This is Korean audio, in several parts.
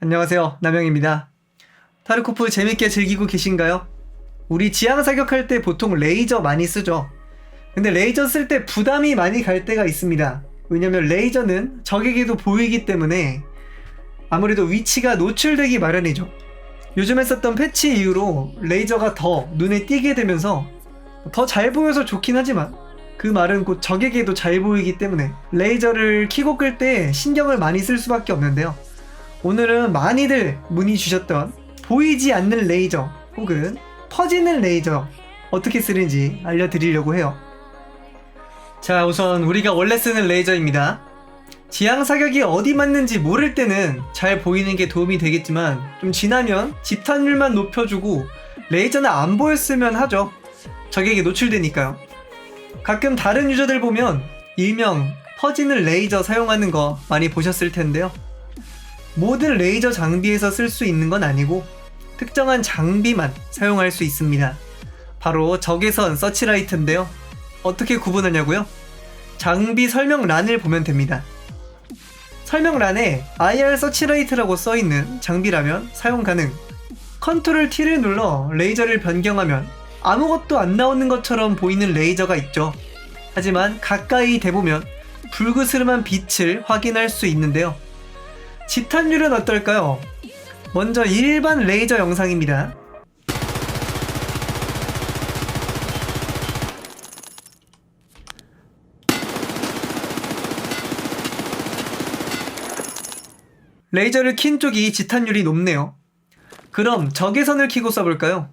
안녕하세요. 남영입니다. 타르코프 재밌게 즐기고 계신가요? 우리 지향 사격할 때 보통 레이저 많이 쓰죠. 근데 레이저 쓸 때 부담이 많이 갈 때가 있습니다. 왜냐면 레이저는 적에게도 보이기 때문에 아무래도 위치가 노출되기 마련이죠. 요즘에 썼던 패치 이후로 레이저가 더 눈에 띄게 되면서 더 잘 보여서 좋긴 하지만 그 말은 곧 적에게도 잘 보이기 때문에 레이저를 키고 끌 때 신경을 많이 쓸 수밖에 없는데요. 오늘은 많이들 문의 주셨던 보이지 않는 레이저 혹은 퍼지는 레이저 어떻게 쓰는지 알려드리려고 해요. 자, 우선 우리가 원래 쓰는 레이저입니다. 지향 사격이 어디 맞는지 모를 때는 잘 보이는 게 도움이 되겠지만 좀 지나면 집탄율만 높여주고 레이저는 안 보였으면 하죠. 적에게 노출되니까요. 가끔 다른 유저들 보면 일명 퍼지는 레이저 사용하는 거 많이 보셨을 텐데요. 모든 레이저 장비에서 쓸 수 있는 건 아니고 특정한 장비만 사용할 수 있습니다. 바로 적외선 서치라이트인데요. 어떻게 구분하냐고요? 장비 설명란을 보면 됩니다. 설명란에 IR 서치라이트라고 써있는 장비라면 사용 가능. 컨트롤 T를 눌러 레이저를 변경하면 아무것도 안 나오는 것처럼 보이는 레이저가 있죠. 하지만 가까이 대보면 불그스름한 빛을 확인할 수 있는데요. 집탄율은 어떨까요? 먼저 일반 레이저 영상입니다. 레이저를 킨 쪽이 지탄율이 높네요. 그럼 적외선을 키고 써볼까요?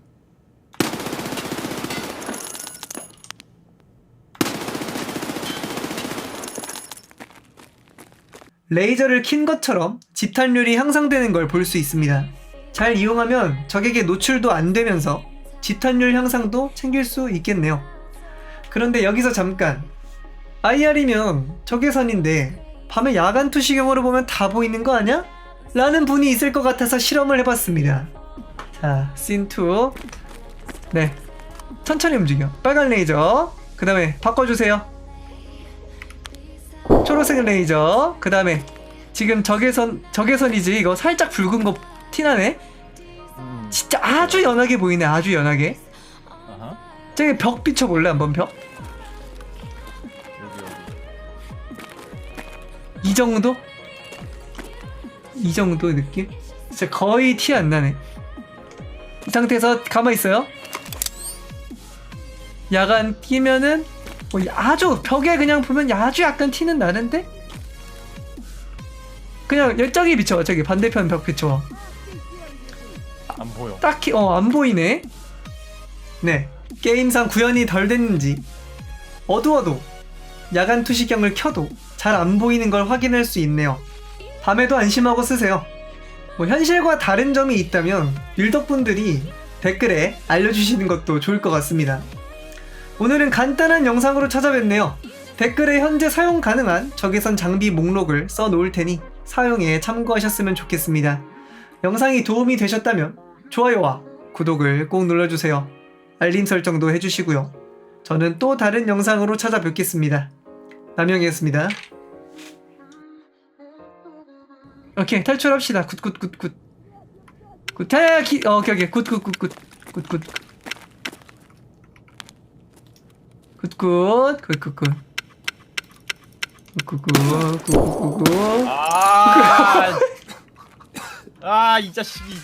레이저를 킨 것처럼 집탄율이 향상되는 걸 볼 수 있습니다. 잘 이용하면 적에게 노출도 안 되면서 집탄율 향상도 챙길 수 있겠네요. 그런데 여기서 잠깐 IR이면 적외선인데 밤에 야간 투시경으로 보면 다 보이는 거 아냐? 라는 분이 있을 것 같아서 실험을 해봤습니다. 자, 씬2 네 천천히 움직여 빨간 레이저 그 다음에 바꿔주세요 초록색 레이저 그 다음에 지금 적외선 적외선이지 이거 살짝 붉은 거 티나네 음. 진짜 아주 연하게 보이네 아주 연하게 아하. 저기 벽 비춰 볼래 한번 벽? 여기 여기. 이 정도? 이 정도 느낌? 진짜 거의 티 안 나네 이 상태에서 가만히 있어요 야간 끼면은 뭐 아주 벽에 그냥 보면 아주 약간 티는 나는데 그냥 열정이 비춰 저기 반대편 벽 비춰 안 보여. 딱히 어 안 보이네. 네 게임상 구현이 덜 됐는지 어두워도 야간 투시경을 켜도 잘 안 보이는 걸 확인할 수 있네요. 밤에도 안심하고 쓰세요. 뭐 현실과 다른 점이 있다면 율덕분들이 댓글에 알려주시는 것도 좋을 것 같습니다. 오늘은 간단한 영상으로 찾아뵙네요. 댓글에 현재 사용 가능한 적외선 장비 목록을 써 놓을 테니 사용에 참고하셨으면 좋겠습니다. 영상이 도움이 되셨다면 좋아요와 구독을 꼭 눌러주세요. 알림 설정도 해주시고요. 저는 또 다른 영상으로 찾아뵙겠습니다. 남영이었습니다. 오케이 탈출합시다. 굿굿굿굿. 굿. 야, 야, 기, 어, 오케이 오케이 굿굿굿굿 굿굿. 굿굿 굿굿굿. 굿굿굿 굿굿굿. 아. 아, 이 자식이.